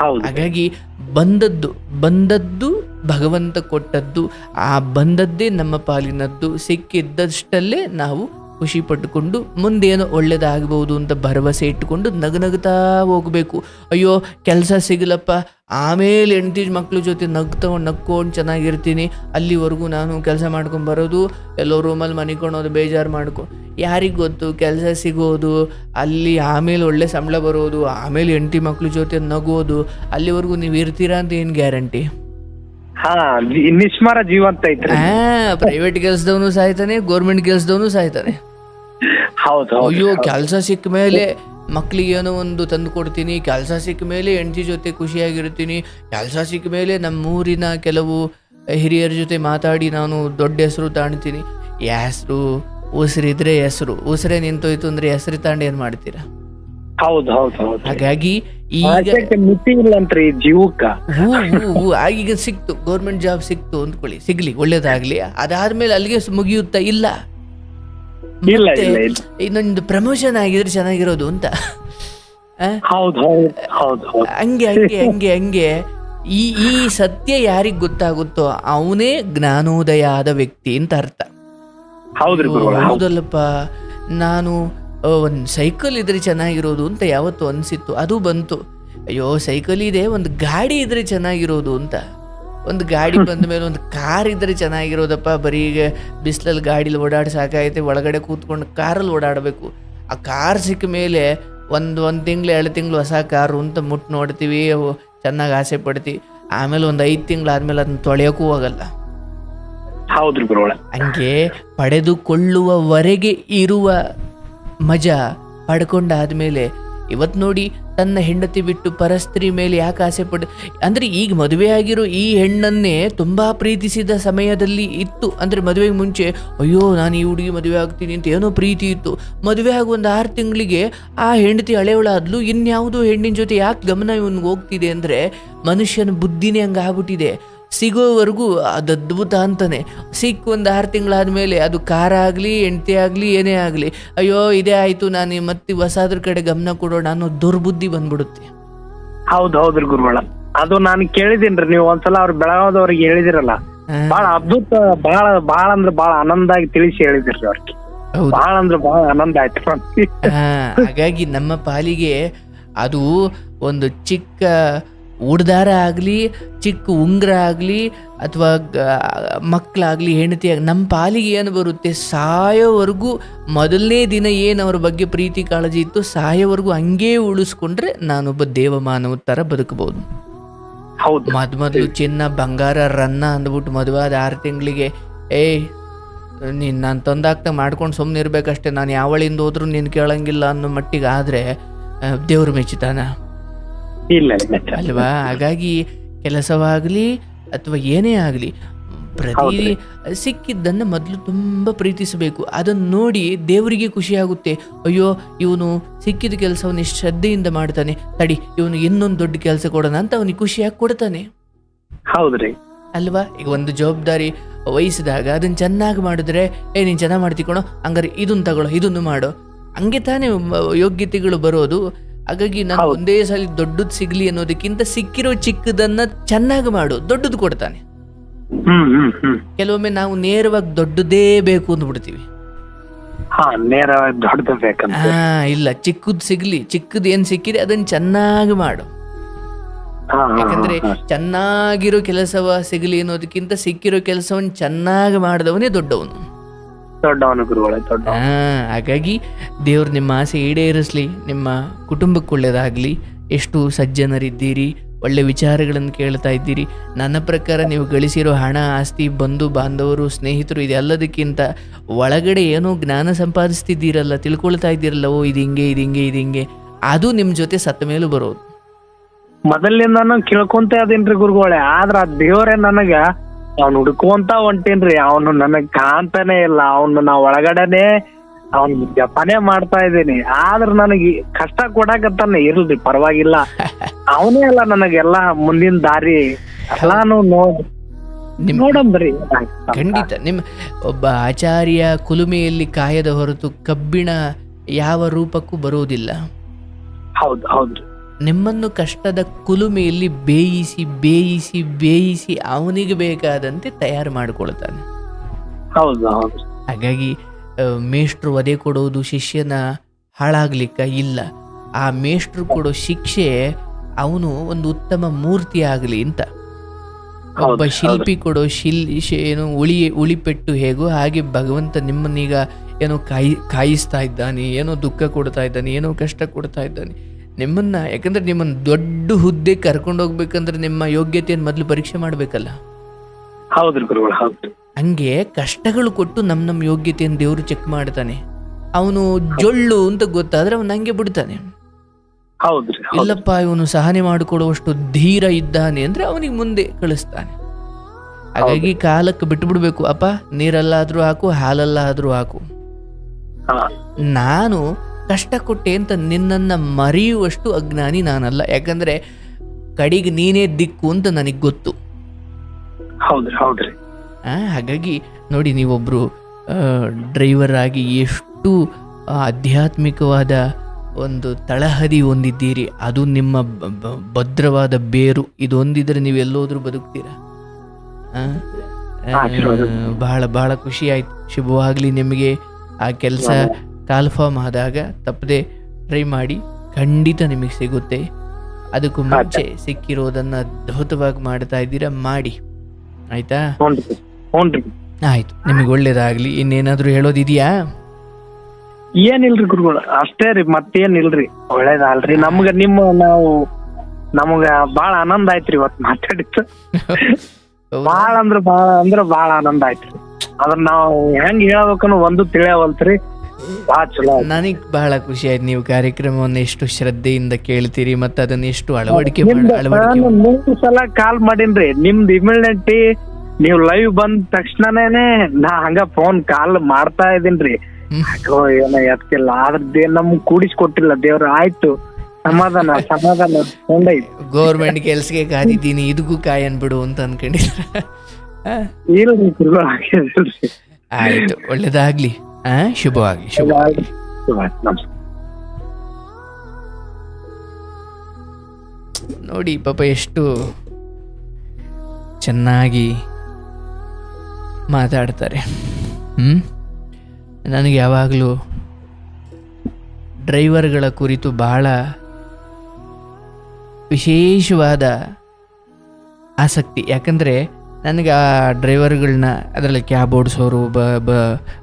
ಹಾಗಾಗಿ ಬಂದದ್ದು ಬಂದದ್ದು ಭಗವಂತ ಕೊಟ್ಟದ್ದು ಆ ಬಂದದ್ದೇ ನಮ್ಮ ಪಾಲಿನದ್ದು ಸಿಕ್ಕಿದ್ದಷ್ಟಲ್ಲೇ ನಾವು ಖುಷಿ ಪಟ್ಟುಕೊಂಡು ಮುಂದೇನೋ ಒಳ್ಳೇದಾಗಬಹುದು ಅಂತ ಭರವಸೆ ಇಟ್ಟುಕೊಂಡು ನಗನಗ್ತಾ ಹೋಗಬೇಕು. ಅಯ್ಯೋ, ಕೆಲಸ ಸಿಗಲಪ್ಪ. ಆಮೇಲೆ ಹೆಂಡತಿ ಮಕ್ಕಳ ಜೊತೆ ನಗ್ತಾ ನಕ್ಕೊಂಡು ಚೆನ್ನಾಗಿರ್ತೀನಿ. ಅಲ್ಲಿವರೆಗೂ ನಾನು ಕೆಲಸ ಮಾಡ್ಕೊಂಡು ಬರೋದು, ಎಲ್ಲೋ ರೂಮಲ್ಲಿ ಮನಿಕೊಂಡೋದು ಬೇಜಾರು ಮಾಡ್ಕೊ. ಯಾರಿಗೆ ಗೊತ್ತು? ಕೆಲಸ ಸಿಗೋದು, ಅಲ್ಲಿ ಆಮೇಲೆ ಒಳ್ಳೆ ಸಂಬಳ ಬರೋದು, ಆಮೇಲೆ ಹೆಂಡತಿ ಮಕ್ಕಳ ಜೊತೆ ನಗೋದು, ಅಲ್ಲಿವರೆಗೂ ನೀವು ಇರ್ತೀರಾ ಅಂತ ಏನು ಗ್ಯಾರಂಟಿ? ಹಾ ಜಿ- ನಿಸ್ಮಾರ ಜೀವಂತ ಐತ್ರಿ ಪ್ರೈವೇಟ್ ಕೆಲಸದವನು ಸಾಯ್ತಾನೆ ಗೌರ್ಮೆಂಟ್ ಕೆಲಸದವನು ಸಾಯ್ತಾನೆ. ಹೌದು ಹೌದು ಅಯ್ಯೋ ಕೆಲಸ ಸಿಕ್ಕ ಮೇಲೆ ಮಕ್ಳಿಗೆ ಏನೋ ಒಂದು ತಂದು ಕೊಡ್ತೀನಿ ಕೆಲಸ ಸಿಕ್ಕ ಮೇಲೆ ಹೆಂಡತಿ ಜೊತೆ ಖುಷಿಯಾಗಿರ್ತೀನಿ ಕೆಲಸ ಸಿಕ್ಕ ಮೇಲೆ ನಮ್ಮೂರಿನ ಕೆಲವು ಹಿರಿಯರ ಜೊತೆ ಮಾತಾಡಿ ನಾನು ದೊಡ್ಡ ಹೆಸರು ತಾಣ್ತೀನಿ. ಹೆಸರು ಉಸಿರಿದ್ರೆ ಹೆಸರು ಉಸಿರೇ ನಿಂತೋಯ್ತು ಅಂದ್ರೆ ಹೆಸರು ತಾಂಡ ಏನ್ ಮಾಡ್ತೀರಾ? ಹೌದು ಹೌದು ಹೌದು. ಹಾಗಾಗಿ ಈಗ ಮಿತಿ ಇಲ್ಲಂತ್ರಿ ಜೀವಕ್ಕ. ಆಗೀಗ ಸಿಕ್ತು ಗೌರ್ಮೆಂಟ್ ಜಾಬ್ ಸಿಕ್ತು ಅಂದ್ಕೊಳ್ಳಿ. ಸಿಗ್ಲಿ ಒಳ್ಳೇದಾಗ್ಲಿ. ಅದಾದ್ಮೇಲೆ ಅಲ್ಲಿಗೆ ಮುಗಿಯುತ್ತ? ಇಲ್ಲ. ಇನ್ನೊಂದು ಪ್ರಮೋಷನ್ ಆಗಿದ್ರೆ ಚೆನ್ನಾಗಿರೋದು ಅಂತ. ಹಂಗೆ ಹಂಗೆ ಹಂಗೆ ಹಂಗೆ. ಈ ಈ ಸತ್ಯ ಯಾರಿಗ್ ಗೊತ್ತಾಗುತ್ತೋ ಅವನೇ ಜ್ಞಾನೋದಯ ಆದ ವ್ಯಕ್ತಿ ಅಂತ ಅರ್ಥ. ಹೌದಲ್ಲಪ್ಪ. ನಾನು ಒಂದು ಸೈಕಲ್ ಇದ್ರೆ ಚೆನ್ನಾಗಿರೋದು ಅಂತ ಯಾವತ್ತು ಅನಿಸಿತ್ತು. ಅದು ಬಂತು. ಅಯ್ಯೋ ಸೈಕಲ್ ಇದೆ ಒಂದು ಗಾಡಿ ಇದ್ರೆ ಚೆನ್ನಾಗಿರೋದು ಅಂತ. ಒಂದು ಗಾಡಿ ಬಂದ ಮೇಲೆ ಒಂದು ಕಾರ್ ಇದ್ರೆ ಚೆನ್ನಾಗಿರೋದಪ್ಪ. ಬರೀ ಈಗ ಬಿಸಿಲಲ್ಲಿ ಗಾಡೀಲಿ ಓಡಾಡಿ ಒಳಗಡೆ ಕೂತ್ಕೊಂಡು ಕಾರಲ್ಲಿ ಓಡಾಡಬೇಕು. ಆ ಕಾರ್ ಸಿಕ್ಕ ಮೇಲೆ ಒಂದು ಒಂದು ತಿಂಗಳು ಎರಡು ತಿಂಗಳು ಹೊಸ ಕಾರು ಅಂತ ಮುಟ್ಟು ನೋಡ್ತೀವಿ ಅವು ಚೆನ್ನಾಗಿ ಆಸೆ ಪಡ್ತೀವಿ ಆಮೇಲೆ ಒಂದು ಐದು ತಿಂಗಳು ಆದ್ಮೇಲೆ ಅದನ್ನ ತೊಳೆಯೋಕ್ಕೂ ಹೋಗಲ್ಲ ಹಂಗೆ ಪಡೆದುಕೊಳ್ಳುವವರೆಗೆ ಇರುವ ಮಜಾ ಪಡ್ಕೊಂಡಾದ್ಮೇಲೆ ಇವತ್ತು ನೋಡಿ ತನ್ನ ಹೆಂಡತಿ ಬಿಟ್ಟು ಪರಸ್ತ್ರೀ ಮೇಲೆ ಯಾಕೆ ಆಸೆ ಪಡ, ಅಂದರೆ ಈಗ ಮದುವೆ ಆಗಿರೋ ಈ ಹೆಣ್ಣನ್ನೇ ತುಂಬ ಪ್ರೀತಿಸಿದ ಸಮಯದಲ್ಲಿ ಇತ್ತು. ಅಂದರೆ ಮದುವೆಗೆ ಮುಂಚೆ, ಅಯ್ಯೋ, ನಾನು ಈ ಹುಡುಗಿ ಮದುವೆ ಆಗ್ತೀನಿ ಅಂತ ಏನೋ ಪ್ರೀತಿ ಇತ್ತು. ಮದುವೆ ಆಗಿ ಒಂದು ಆರು ತಿಂಗಳಿಗೆ ಆ ಹೆಂಡತಿ ಹಳೆಯವಳಾದ್ಲು ಇನ್ಯಾವುದೋ ಹೆಣ್ಣಿನ ಜೊತೆ ಯಾಕೆ ಗಮನ ಇವನ್ಗೆ ಹೋಗ್ತಿದೆ ಅಂದರೆ ಮನುಷ್ಯನ ಬುದ್ಧಿನೇ ಹಂಗೆ ಆಗ್ಬಿಟ್ಟಿದೆ ಸಿಗೋವರೆಗೂ ಅದು ಅದ್ಭುತ ಅಂತಾನೆ. ಸಿಕ್ಕು ಒಂದು ಆರು ತಿಂಗಳಾದ್ಮೇಲೆ ಅದು ಕಾರ ಆಗಲಿ ಹೆಂಡತಿ ಆಗಲಿ ಏನೇ ಆಗಲಿ ಅಯ್ಯೋ ಇದೇ ಆಯಿತು ನಾನು ಮತ್ತೆ ಹೊಸಾದ್ರ ಕಡೆ ಗಮನ ಕೊಡೋಣ ಅನ್ನೋ ದುರ್ಬುದ್ಧಿ ಬಂದ್ಬಿಡುತ್ತೆ. ಹೌದು ಹೌದ್ರಿ ಗುರುಗಳ. ಅದು ನಾನು ಕೇಳಿದೀನ್ರಿ ನೀವು ಒಂದ್ಸಲ ಅವ್ರು ಬೆಳಗಾವದವ್ರಿಗೆ ಹೇಳಿದಿರಲ್ಲ. ಬಹಳ ಅದ್ಭುತ ಬಹಳ ಬಹಳ ಅಂದ್ರೆ ಬಹಳ ಆನಂದಾಗಿ ತಿಳಿಸಿ ಹೇಳಿದಿರ್ರಿ ಅವ್ರಿಗೆ. ಬಹಳ ಅಂದ್ರೆ ಬಹಳ ಆನಂದ ಆಯ್ತು ಹಾಗಾಗಿ ನಮ್ಮ ಪಾಲಿಗೆ ಅದು ಒಂದು ಚಿಕ್ಕ ಉಡ್ದಾರ ಆಗಲಿ ಚಿಕ್ಕ ಉಂಗ್ರ ಆಗಲಿ ಅಥವಾ ಮಕ್ಕಳಾಗಲಿ ಹೆಂಡತಿ ಆಗಲಿ ನಮ್ಮ ಪಾಲಿಗೆ ಏನು ಬರುತ್ತೆ? ಸಾಯೋವರೆಗೂ ಮೊದಲನೇ ದಿನ ಏನು ಅವ್ರ ಬಗ್ಗೆ ಪ್ರೀತಿ ಕಾಳಜಿ ಇತ್ತು ಸಾಯೋವರೆಗೂ ಹಂಗೇ ಉಳಿಸ್ಕೊಂಡ್ರೆ ನಾನೊಬ್ಬ ದೇವಮಾನವ ಥರ ಬದುಕಬಹುದು ಹೌದು. ಮೊದ್ ಮೊದಲು ಚಿನ್ನ ಬಂಗಾರ ರನ್ನ ಅಂದ್ಬಿಟ್ಟು ಮದುವಾದ ಆದ ಆರು ತಿಂಗಳಿಗೆ ಏಯ್ ನೀನು ನಾನು ತಂದಾಗ್ತ ಮಾಡ್ಕೊಂಡು ಸುಮ್ಮನೆ ಇರಬೇಕಷ್ಟೇ ನಾನು ಯಾವಳಿಂದ ಹೋದ್ರೂ ನೀನು ಕೇಳಂಗಿಲ್ಲ ಅನ್ನೋ ಮಟ್ಟಿಗೆ ಆದರೆ ದೇವ್ರ ಮೆಚ್ಚುತ್ತಾನ ಇಲ್ಲ ಅಲ್ವಾ? ಹಾಗಾಗಿ ಕೆಲಸವಾಗ್ಲಿ ಅಥವಾ ಏನೇ ಆಗಲಿ ಪ್ರತಿ ಸಿಕ್ಕಿದ್ದನ್ನ ಮೊದಲು ತುಂಬಾ ಪ್ರೀತಿಸಬೇಕು. ಅದನ್ನ ನೋಡಿ ದೇವರಿಗೆ ಖುಷಿಯಾಗುತ್ತೆ. ಅಯ್ಯೋ ಇವನು ಸಿಕ್ಕಿದ ಕೆಲಸವನ್ನು ಇಷ್ಟು ಶ್ರದ್ಧೆಯಿಂದ ಮಾಡ್ತಾನೆ. ತಡಿ ಇವನು ಇನ್ನೊಂದು ದೊಡ್ಡ ಕೆಲಸ ಕೊಡೋಣ ಅಂತ ಅವನಿಗೆ ಖುಷಿಯಾಗಿ ಕೊಡ್ತಾನೆ. ಹೌದ್ರಿ. ಅಲ್ವಾ? ಈಗ ಒಂದು ಜವಾಬ್ದಾರಿ ವಹಿಸಿದಾಗ ಅದನ್ನ ಚೆನ್ನಾಗಿ ಮಾಡಿದ್ರೆ ಏ ನೀನು ಚೆನ್ನಾಗಿ ಮಾಡ್ತಿಕೊಣೋ ಹಂಗಾರೆ ಇದನ್ನ ತಗೊಳ್ಳೋ ಇದನ್ನು ಮಾಡೋ. ಹಂಗೆ ತಾನೇ ಯೋಗ್ಯತೆಗಳು ಬರೋದು. ಹಾಗಾಗಿ ನಾನು ಒಂದೇ ಸಲ ದೊಡ್ಡದ್ ಸಿಗ್ಲಿ ಅನ್ನೋದಕ್ಕಿಂತ ಸಿಕ್ಕಿರೋ ಚಿಕ್ಕದನ್ನ ಚೆನ್ನಾಗಿ ಮಾಡು ದೊಡ್ಡದು ಕೊಡ್ತಾನೆ. ಕೆಲವೊಮ್ಮೆ ನಾವು ನೇರವಾಗಿ ದೊಡ್ಡದೇ ಬೇಕು ಅಂದ್ಬಿಡ್ತೀವಿ. ಹಾ ಇಲ್ಲ ಚಿಕ್ಕದ್ ಸಿಗ್ಲಿ ಚಿಕ್ಕದ್ ಏನ್ ಸಿಕ್ಕಿದೆ ಅದನ್ನ ಚೆನ್ನಾಗಿ ಮಾಡು. ಯಾಕಂದ್ರೆ ಚೆನ್ನಾಗಿರೋ ಕೆಲಸವ ಸಿಗ್ಲಿ ಅನ್ನೋದಕ್ಕಿಂತ ಸಿಕ್ಕಿರೋ ಕೆಲಸವನ್ನ ಚೆನ್ನಾಗಿ ಮಾಡಿದವನೇ ದೊಡ್ಡವನು. ದೊಡ್ಡವನು ಗುರುಗಳೇ ದೊಡ್ಡ ಹಾಗಾಗಿ ದೇವ್ರ ನಿಮ್ಮ ಆಸೆ ಈಡೇರಿಸ್ಲಿ ನಿಮ್ಮ ಕುಟುಂಬಕ್ಕೆ ಒಳ್ಳೆಯದಾಗಲಿ ಎಷ್ಟು ಸಜ್ಜನರಿದ್ದೀರಿ ಒಳ್ಳೆ ವಿಚಾರಗಳನ್ನು ಕೇಳ್ತಾ ಇದ್ದೀರಿ. ನನ್ನ ಪ್ರಕಾರ ನೀವು ಗಳಿಸಿರೋ ಹಣ ಆಸ್ತಿ ಬಂಧು ಬಾಂಧವರು ಸ್ನೇಹಿತರು ಇದೆಲ್ಲದಕ್ಕಿಂತ ಒಳಗಡೆ ಏನೋ ಜ್ಞಾನ ಸಂಪಾದಿಸ್ತಿದ್ದೀರಲ್ಲ ತಿಳ್ಕೊಳ್ತಾ ಇದ್ದೀರಲ್ಲ ಓ ಇದು ಹಿಂಗೆ ಇದು ಹಿಂಗೆ ಇದು ಹಿಂಗೆ. ಅದು ನಿಮ್ಮ ಜೊತೆ ಸತ್ತ ಮೇಲೂ ಬರೋದು. ಮೊದಲಿಂದಾನು ಕೇಳ್ಕೊಂತ ಅದೇನ್ರಿ ಗುರುಗಳೇ ಆದ್ರ ಆ ದೇವರೇ ನನಗ ಅವ್ನ ಹುಡ್ಕೊಂತ ಹೊಂಟೇನ್ರಿ. ಅವನು ನನಗ್ ಕಾಣ್ತಾನೆ ಇಲ್ಲ. ಅವನು ನಾ ಒಳಗಡೆನೆ ಅವ್ನ್ ಜಪಾನೇ ಮಾಡ್ತಾ ಇದ್ದೀನಿ. ಆದ್ರ ನನಗೆ ಕಷ್ಟ ಕೊಡಾಕತ್ತಾನ ಇರ್ಲಿ ಪರವಾಗಿಲ್ಲ. ಅವನೇ ಅಲ್ಲ ನನಗೆಲ್ಲ ಮುಂದಿನ ದಾರಿ. ಎಲ್ಲಾನು ನೋಡ್ ನೋಡಂಬ್ರಿ. ಖಂಡಿತ. ನಿಮ್ಮ ಒಬ್ಬ ಆಚಾರ್ಯ ಕುಲುಮೆಯಲ್ಲಿ ಕಾಯದ ಹೊರತು ಕಬ್ಬಿಣ ಯಾವ ರೂಪಕ್ಕೂ ಬರುವುದಿಲ್ಲ. ಹೌದು ಹೌದು. ನಿಮ್ಮನ್ನು ಕಷ್ಟದ ಕುಲುಮೆಯಲ್ಲಿ ಬೇಯಿಸಿ ಬೇಯಿಸಿ ಬೇಯಿಸಿ ಅವನಿಗೆ ಬೇಕಾದಂತೆ ತಯಾರು ಮಾಡಿಕೊಳ್ತಾನೆ ಹಾಗಾಗಿ ಮೇಷ್ಟ್ರು ವಧೆ ಕೊಡೋದು ಶಿಷ್ಯನ ಹಾಳಾಗ್ಲಿಕ್ಕ ಇಲ್ಲ. ಆ ಮೇಷ್ಟ್ರು ಕೊಡೋ ಶಿಕ್ಷೆ ಅವನು ಒಂದು ಉತ್ತಮ ಮೂರ್ತಿ ಆಗಲಿ ಅಂತ. ಒಬ್ಬ ಶಿಲ್ಪಿ ಕೊಡೋ ಶಿಲ್ ಏನು ಉಳಿ ಉಳಿಪೆಟ್ಟು ಹೇಗೋ ಹಾಗೆ ಭಗವಂತ ನಿಮ್ಮನ್ನೀಗ ಏನೋ ಕಾಯಿ ಕಾಯಿಸ್ತಾ ಇದ್ದಾನೆ ಏನೋ ದುಃಖ ಕೊಡ್ತಾ ಇದ್ದಾನೆ ಏನೋ ಕಷ್ಟ ಕೊಡ್ತಾ ಇದ್ದಾನೆ. ನಿಮ್ಮನ್ನ ಯಾಕಂದರೆ ನಿಮ್ಮನ್ನು ದೊಡ್ಡ ಹುದ್ದೆ ಕರ್ಕೊಂಡು ಹೋಗ್ಬೇಕಂದ್ರೆ ನಿಮ್ಮ ಯೋಗ್ಯತೆಯನ್ನು ಮೊದಲು ಪರೀಕ್ಷೆ ಮಾಡಬೇಕಲ್ಲ? ಹೌದ್ರಿ ಗುರುಗಳು ಹೌದು. ಹಂಗೆ ಕಷ್ಟಗಳು ಕೊಟ್ಟು ನಮ್ಮ ನಮ್ಮ ಯೋಗ್ಯತೆಯನ್ನು ದೇವರು ಚೆಕ್ ಮಾಡ್ತಾನೆ. ಅವನು ಜೊಳ್ಳು ಅಂತ ಗೊತ್ತಾದ್ರೆ ಅವನು ಹಂಗೆ ಬಿಡ್ತಾನೆ. ಹೌದ್ರಿ ಇಲ್ಲಪ್ಪ ಇವನು ಸಹನೆ ಮಾಡಿಕೊಡುವಷ್ಟು ಧೀರ ಇದ್ದಾನೆ ಅಂದ್ರೆ ಅವನಿಗೆ ಮುಂದೆ ಕಳಿಸ್ತಾನೆ. ಹಾಗಾಗಿ ಕಾಲಕ್ಕೆ ಬಿಟ್ಟು ಬಿಡ್ಬೇಕು ಅಪ್ಪ ನೀರಲ್ಲಾದ್ರೂ ಹಾಕು ಹಾಲಲ್ಲಾದ್ರೂ ಹಾಕು. ನಾನು ಕಷ್ಟ ಕೊಟ್ಟೆ ಅಂತ ನಿನ್ನನ್ನ ಮರೆಯುವಷ್ಟು ಅಜ್ಞಾನಿ ನಾನಲ್ಲ. ಯಾಕಂದ್ರೆ ಕಡೆಗೆ ನೀನೇ ದಿಕ್ಕು ಅಂತ ನನಗೆ ಗೊತ್ತು. ಹಾಗಾಗಿ ನೋಡಿ ನೀವೊಬ್ಬರು ಡ್ರೈವರ್ ಆಗಿ ಎಷ್ಟು ಆಧ್ಯಾತ್ಮಿಕವಾದ ಒಂದು ತಳಹದಿ ಹೊಂದಿದ್ದೀರಿ. ಅದು ನಿಮ್ಮ ಭದ್ರವಾದ ಬೇರು. ಇದೊಂದಿದ್ರೆ ನೀವು ಎಲ್ಲೋದ್ರೂ ಬದುಕ್ತೀರಾ? ಬಹಳ ಬಹಳ ಖುಷಿ ಆಯ್ತು. ಶುಭವಾಗಲಿ ನಿಮಗೆ ಆ ಕೆಲಸ. ಕಾಲ್ಫಾರ್ಮ್ ಆದಾಗ ತಪ್ಪದೆ ಟ್ರೈ ಮಾಡಿ ಖಂಡಿತ ನಿಮಗೆ ಸಿಗುತ್ತೆ. ಅದಕ್ಕೂ ಮುಂಚೆ ಸಿಕ್ಕಿರೋದನ್ನ ಅದ್ಭುತವಾಗಿ ಮಾಡ್ತಾ ಇದ್ದೀರಾ? ಮಾಡಿ. ಆಯ್ತಾ? ಆಯ್ತು. ನಿಮಗೆ ಒಳ್ಳೇದಾಗ್ಲಿ. ಇನ್ನೇನಾದ್ರೂ ಹೇಳೋದಿದೆಯಾ? ಏನಿಲ್ರಿ ಗುರುಗಳು? ಅಷ್ಟೇ ರೀ. ಮತ್ತೇನಿಲ್ರಿ? ಒಳ್ಳೇದಲ್ರಿ. ನಮ್ಗ ನಿಮ್ಮ ನಾವು ನಮಗ ಬಾಳ ಆನಂದ ಆಯ್ತ್ರಿ ಇವತ್ ಮಾತಾಡಿತ್ತು ಬಾಳ ಅಂದ್ರ ಬಾಳ ಅಂದ್ರ ಬಾಳ ಆನಂದ ಆಯ್ತ್ರಿ. ಅದ್ರ ನಾವು ಹೆಂಗ್ ಹೇಳ್ಬೇಕನ್ನೋ ಒಂದು ತಿಳಿಯವಲ್ತ್ರಿ. ನನಗ್ ಬಹಳ ಖುಷಿ ಆಯ್ತು ನೀವು ಕಾರ್ಯಕ್ರಮವನ್ನು ಎಷ್ಟು ಶ್ರದ್ಧೆಯಿಂದ ಕೇಳ್ತೀರಿ ಮತ್ತೆ ಅದನ್ನ ಎಷ್ಟು ಅಳವಡಿಕೆ ನಾನು ಮೂರು ಸಲ ಕಾಲ್ ಮಾಡೀನ್ರಿ. ನಿಮ್ದು ಇಮಿಡಿಯೇಟ್ಲಿ ನೀವು ಲೈವ್ ಬಂದ ತಕ್ಷಣನೇ ನಾ ಹಂಗ ಫೋನ್ ಕಾಲ್ ಮಾಡ್ತಾ ಇದೀನ್ರಿ. ಯಾಕೋ ಏನೋ ಎತ್ತಿಲ್ಲ. ಆದ್ರದ್ದು ನಮ್ ಕೂಡಿಸ್ಕೊಟ್ಟಿಲ್ಲ. ದೇವ್ರ ಆಯ್ತು. ಸಮಾಧಾನ ಸಮಾಧಾನ ಕೊಂಡೈತಿ ಗೌರ್ಮೆಂಟ್ ಕೆಲ್ಸಕ್ಕೆ ಕಾದಿದ್ದೀನಿ. ಇದಕ್ಕೂ ಕಾಯನ್ ಬಿಡು ಅಂತ ಅನ್ಕೊಂಡಿದ್ರ. ಆ, ಇಲ್ರಿ ಗುರು ಹಾಗೇನಿಲ್ರಿ ಆಯ್ತು. ಒಳ್ಳೇದಾಗ್ಲಿ. ಆ ಶುಭವಾಗಿ ಶುಭವಾಗಿ ನೋಡಿ, ಪಾಪ ಎಷ್ಟು ಚೆನ್ನಾಗಿ ಮಾತಾಡ್ತಾರೆ. ಹ್ಮ್? ನನಗೆ ಯಾವಾಗಲೂ ಡ್ರೈವರ್ಗಳ ಕುರಿತು ಬಹಳ ವಿಶೇಷವಾದ ಆಸಕ್ತಿ. ಯಾಕಂದರೆ ನನಗೆ ಆ ಡ್ರೈವರ್ಗಳನ್ನ ಅದರಲ್ಲಿ ಕ್ಯಾಬ್ ಓಡಿಸೋರು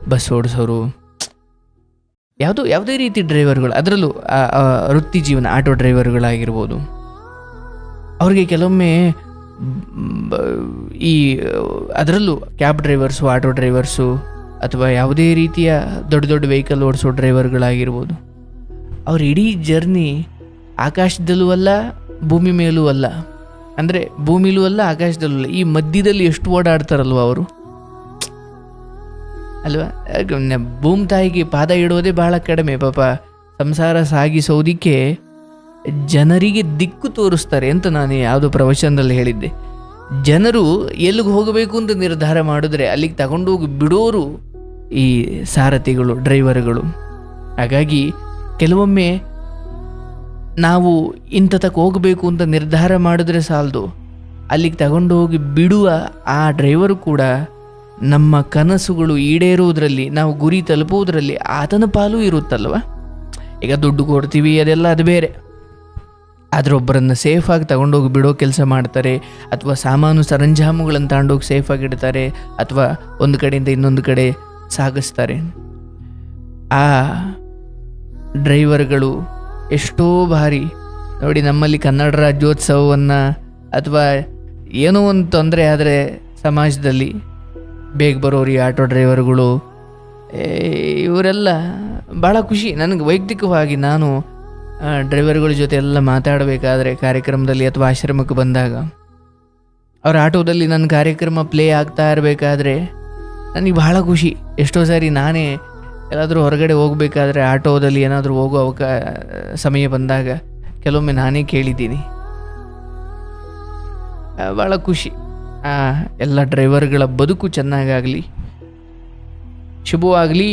ಬಸ್ ಓಡಿಸೋರು, ಯಾವುದೋ, ಯಾವುದೇ ರೀತಿ ಡ್ರೈವರ್ಗಳು, ಅದರಲ್ಲೂ ವೃತ್ತಿ ಜೀವನ, ಆಟೋ ಡ್ರೈವರ್ಗಳಾಗಿರ್ಬೋದು. ಅವ್ರಿಗೆ ಕೆಲವೊಮ್ಮೆ ಈ, ಅದರಲ್ಲೂ ಕ್ಯಾಬ್ ಡ್ರೈವರ್ಸು, ಆಟೋ ಡ್ರೈವರ್ಸು, ಅಥವಾ ಯಾವುದೇ ರೀತಿಯ ದೊಡ್ಡ ದೊಡ್ಡ ವೆಹಿಕಲ್ ಓಡಿಸೋ ಡ್ರೈವರ್ಗಳಾಗಿರ್ಬೋದು. ಅವ್ರ ಇಡೀ ಜರ್ನಿ ಆಕಾಶದಲ್ಲೂ ಅಲ್ಲ, ಭೂಮಿ ಮೇಲೂ ಅಲ್ಲ. ಅಂದರೆ ಭೂಮಿಲೂ ಅಲ್ಲ, ಆಕಾಶದಲ್ಲೂ ಅಲ್ಲ, ಈ ಮಧ್ಯದಲ್ಲಿ ಎಷ್ಟು ಓಡಾಡ್ತಾರಲ್ವ ಅವರು? ಅಲ್ವಾ? ಭೂಮಿ ತಾಯಿಗೆ ಪಾದ ಇಡೋದೇ ಬಹಳ ಕಡಿಮೆ, ಪಾಪ ಸಂಸಾರ ಸಾಗಿಸೋದಿಕ್ಕೆ ಜನರಿಗೆ ದಿಕ್ಕು ತೋರಿಸ್ತಾರೆ ಅಂತ ನಾನು ಯಾವುದೋ ಪ್ರವಚನದಲ್ಲಿ ಹೇಳಿದ್ದೆ. ಜನರು ಎಲ್ಲಿಗೆ ಹೋಗಬೇಕು ಅಂತ ನಿರ್ಧಾರ ಮಾಡಿದ್ರೆ ಅಲ್ಲಿಗೆ ತಗೊಂಡೋಗಿ ಬಿಡೋರು ಈ ಸಾರಥಿಗಳು, ಡ್ರೈವರ್ಗಳು. ಹಾಗಾಗಿ ಕೆಲವೊಮ್ಮೆ ನಾವು ಇಂಥತಕ್ಕೆ ಹೋಗಬೇಕು ಅಂತ ನಿರ್ಧಾರ ಮಾಡಿದ್ರೆ ಸಾಲದು. ಅಲ್ಲಿಗೆ ತಗೊಂಡೋಗಿ ಬಿಡುವ ಆ ಡ್ರೈವರು ಕೂಡ ನಮ್ಮ ಕನಸುಗಳು ಈಡೇರುವುದರಲ್ಲಿ ನಾವು ಗುರಿ ತಲುಪುವುದರಲ್ಲಿ ಆತನ ಪಾಲು ಇರುತ್ತಲ್ವ? ಈಗ ದುಡ್ಡು ಕೊಡ್ತೀವಿ, ಅದೆಲ್ಲ ಅದು ಬೇರೆ. ಆದರೆ ಒಬ್ಬರನ್ನು ಸೇಫಾಗಿ ತಗೊಂಡೋಗಿ ಬಿಡೋ ಕೆಲಸ ಮಾಡ್ತಾರೆ, ಅಥವಾ ಸಾಮಾನು ಸರಂಜಾಮುಗಳನ್ನು ತಗೊಂಡೋಗಿ ಸೇಫಾಗಿ ಇಡ್ತಾರೆ, ಅಥವಾ ಒಂದು ಕಡೆಯಿಂದ ಇನ್ನೊಂದು ಕಡೆ ಸಾಗಿಸ್ತಾರೆ. ಆ ಡ್ರೈವರ್ಗಳು ಎಷ್ಟೋ ಬಾರಿ ನೋಡಿ ನಮ್ಮಲ್ಲಿ ಕನ್ನಡ ರಾಜ್ಯೋತ್ಸವವನ್ನು ಅಥವಾ ಏನೋ ಒಂದು ತೊಂದರೆ ಆದರೆ ಸಮಾಜದಲ್ಲಿ ಬೇಗ ಬರೋರು ಆಟೋ ಡ್ರೈವರ್ಗಳು ಇವರೆಲ್ಲ ಭಾಳ ಖುಷಿ. ನನಗೆ ವೈಯಕ್ತಿಕವಾಗಿ ನಾನು ಡ್ರೈವರ್ಗಳ ಜೊತೆ ಎಲ್ಲ ಮಾತಾಡಬೇಕಾದ್ರೆ ಕಾರ್ಯಕ್ರಮದಲ್ಲಿ ಅಥವಾ ಆಶ್ರಮಕ್ಕೆ ಬಂದಾಗ, ಅವ್ರ ಆಟೋದಲ್ಲಿ ನನ್ನ ಕಾರ್ಯಕ್ರಮ ಪ್ಲೇ ಆಗ್ತಾ ಇರಬೇಕಾದ್ರೆ ನನಗೆ ಭಾಳ ಖುಷಿ. ಎಷ್ಟೋ ಸಾರಿ ನಾನೇ ಎಲ್ಲಾದರೂ ಹೊರಗಡೆ ಹೋಗಬೇಕಾದ್ರೆ ಆಟೋದಲ್ಲಿ ಏನಾದರೂ ಹೋಗೋ ಸಮಯ ಬಂದಾಗ ಕೆಲವೊಮ್ಮೆ ನಾನೇ ಕೇಳಿದ್ದೀನಿ. ಭಾಳ ಖುಷಿ. ಎಲ್ಲ ಡ್ರೈವರ್ಗಳ ಬದುಕು ಚೆನ್ನಾಗಾಗಲಿ. ಶುಭವಾಗಲಿ.